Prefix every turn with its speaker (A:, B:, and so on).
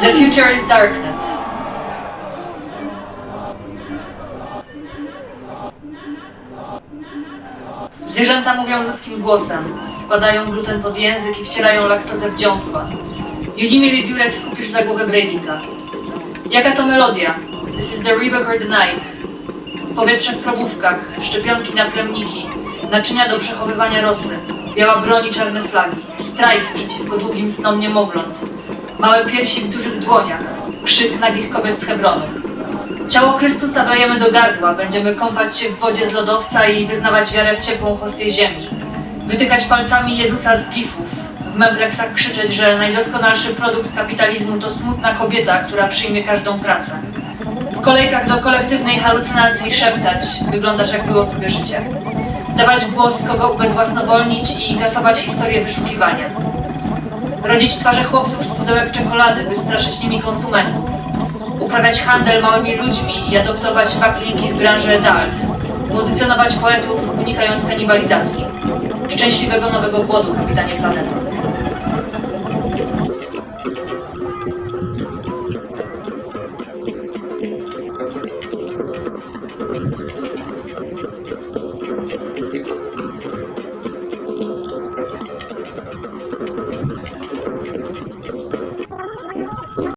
A: The future is darkness. Zwierzęta mówią ludzkim głosem, wkładają gluten pod język i wcierają laktozę w dziąsła. Junimir Dziurek skupisz za głowę Breivika. Jaka to melodia? This is the Reebok or the Night. Powietrze w probówkach, szczepionki na plemniki, naczynia do przechowywania rosy, biała broń i czarne flagi, strajk przeciwko długim snom niemowląt, małe piersi w dużych dłoniach, krzyk nagich kobiet z Hebronu. Ciało Chrystusa dajemy do gardła, będziemy kąpać się w wodzie z lodowca i wyznawać wiarę w ciepłą hostię ziemi. Wytykać palcami Jezusa z gifów, w membreksach krzyczeć, że najdoskonalszy produkt kapitalizmu to smutna kobieta, która przyjmie każdą pracę. W kolejkach do kolektywnej halucynacji szeptać, wyglądasz jak było sobie życie. Dawać głos, kogo ubezwłasnowolnić i kasować historię wyszukiwania. Rodzić twarze chłopców z pudełek czekolady, by straszyć nimi konsumentów. Uprawiać handel małymi ludźmi i adoptować baklinki z branży adult. Pozycjonować poetów, unikając kanibalizacji. Szczęśliwego nowego głodu, kapitanie planetu.